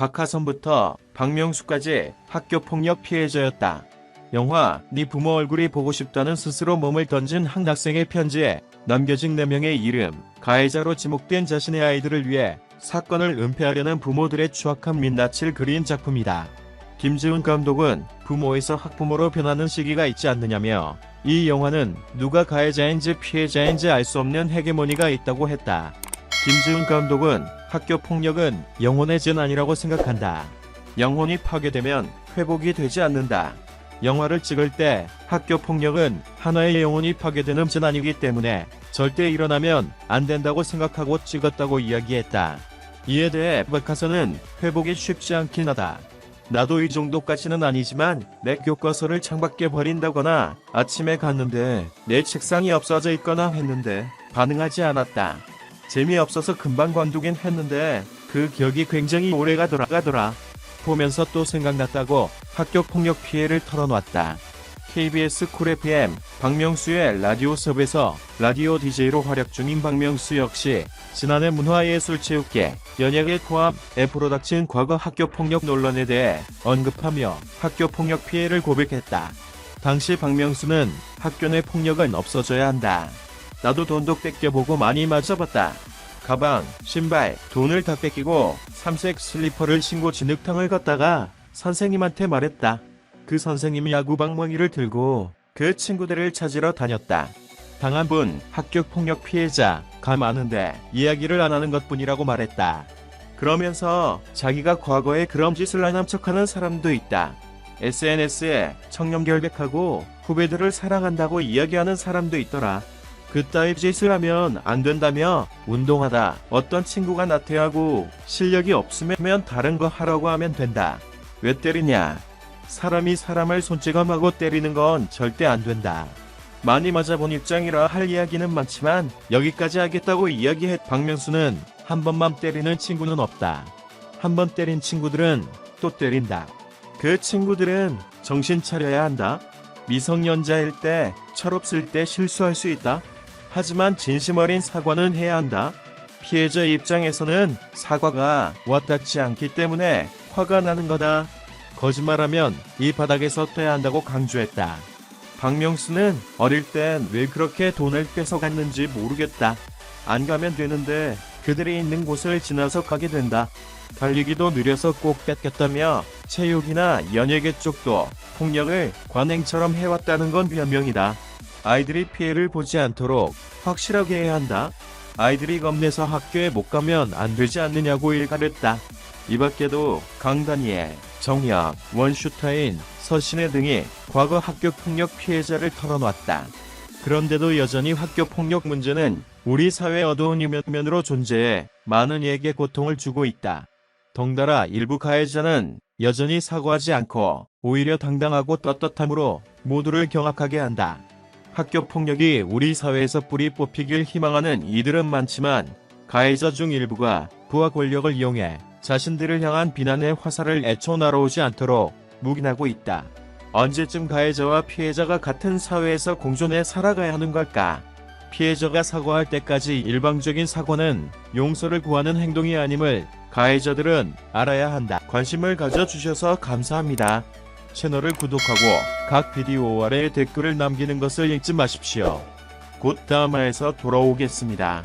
박하선부터 박명수까지 학교폭력 피해자였다. 영화 네 부모 얼굴이 보고 싶다는 스스로 몸을 던진 한 학생의 편지에 남겨진 4명의 이름, 가해자로 지목된 자신의 아이들을 위해 사건을 은폐하려는 부모들의 추악한 민낯을 그린 작품이다. 김지훈 감독은 부모에서 학부모로 변하는 시기가 있지 않느냐며 이 영화는 누가 가해자인지 피해자인지 알 수 없는 헤게모니가 있다고 했다. 김지훈 감독은 학교 폭력은 영혼의 아니라고 생각한다. 영혼이 파괴되면 회복이 되지 않는다. 영화를 찍을 때 학교 폭력은 하나의 영혼이 파괴되는 아니기 때문에 절대 일어나면 안 된다고 생각하고 찍었다고 이야기했다. 이에 대해 박하선은 회복이 쉽지 않긴 하다. 나도 이 정도까지는 아니지만 내 교과서를 창밖에 버린다거나 아침에 갔는데 내 책상이 없어져 있거나 했는데 반응하지 않았다. 재미없어서 금방 관두긴 했는데 그 기억이 굉장히 오래가 돌아가더라. 보면서 또 생각났다고 학교 폭력 피해를 털어놨다. KBS 쿨 FM 박명수의 라디오 섭에서 라디오 DJ로 활약 중인 박명수 역시 지난해 문화예술체육계 연예계 코앞 애프로 닥친 과거 학교 폭력 논란에 대해 언급하며 학교 폭력 피해를 고백했다. 당시 박명수는 학교 내 폭력은 없어져야 한다. 나도 돈도 뺏겨보고 많이 맞아봤다. 가방, 신발, 돈을 다 뺏기고 삼색 슬리퍼를 신고 진흙탕을 걷다가 선생님한테 말했다. 그 선생님이 야구방망이를 들고 그 친구들을 찾으러 다녔다. 당한 분 학교 폭력 피해자 가 많은데 이야기를 안 하는 것뿐이라고 말했다. 그러면서 자기가 과거에 그런 짓을 안 한 척하는 사람도 있다. SNS에 청렴 결백하고 후배들을 사랑한다고 이야기하는 사람도 있더라. 그따위 짓을 하면 안 된다며 운동하다 어떤 친구가 나태하고 실력이 없으면 다른 거 하라고 하면 된다. 왜 때리냐? 사람이 사람을 손찌검하고 때리는 건 절대 안 된다. 많이 맞아본 입장이라 할 이야기는 많지만 여기까지 하겠다고 이야기했 박명수는 한 번만 때리는 친구는 없다. 한 번 때린 친구들은 또 때린다. 그 친구들은 정신 차려야 한다. 미성년자일 때, 철없을 때 실수할 수 있다. 하지만 진심 어린 사과는 해야 한다. 피해자 입장에서는 사과가 와닿지 않기 때문에 화가 나는 거다. 거짓말하면 이 바닥에서 떼야 한다고 강조했다. 박명수는 어릴 땐 왜 그렇게 돈을 뺏어갔는지 모르겠다. 안 가면 되는데 그들이 있는 곳을 지나서 가게 된다. 달리기도 느려서 꼭 뺏겼다며 체육이나 연예계 쪽도 폭력을 관행처럼 해왔다는 건 변명이다. 아이들이 피해를 보지 않도록 확실하게 해야 한다. 아이들이 겁내서 학교에 못 가면 안 되지 않느냐고 일갈했다. 이 밖에도 강다니엘, 정혁, 원슈타인, 서신혜 등이 과거 학교 폭력 피해자를 털어놨다. 그런데도 여전히 학교 폭력 문제는 우리 사회 어두운 이면으로 존재해 많은 이에게 고통을 주고 있다. 덩달아 일부 가해자는 여전히 사과하지 않고 오히려 당당하고 떳떳함으로 모두를 경악하게 한다. 학교 폭력이 우리 사회에서 뿌리 뽑히길 희망하는 이들은 많지만 가해자 중 일부가 부와 권력을 이용해 자신들을 향한 비난의 화살을 애초 날아오지 않도록 묵인하고 있다. 언제쯤 가해자와 피해자가 같은 사회에서 공존해 살아가야 하는 걸까? 피해자가 사과할 때까지 일방적인 사과는 용서를 구하는 행동이 아님을 가해자들은 알아야 한다. 관심을 가져주셔서 감사합니다. 채널을 구독하고 각 비디오 아래에 댓글을 남기는 것을 잊지 마십시오. 곧 다음화에서 돌아오겠습니다.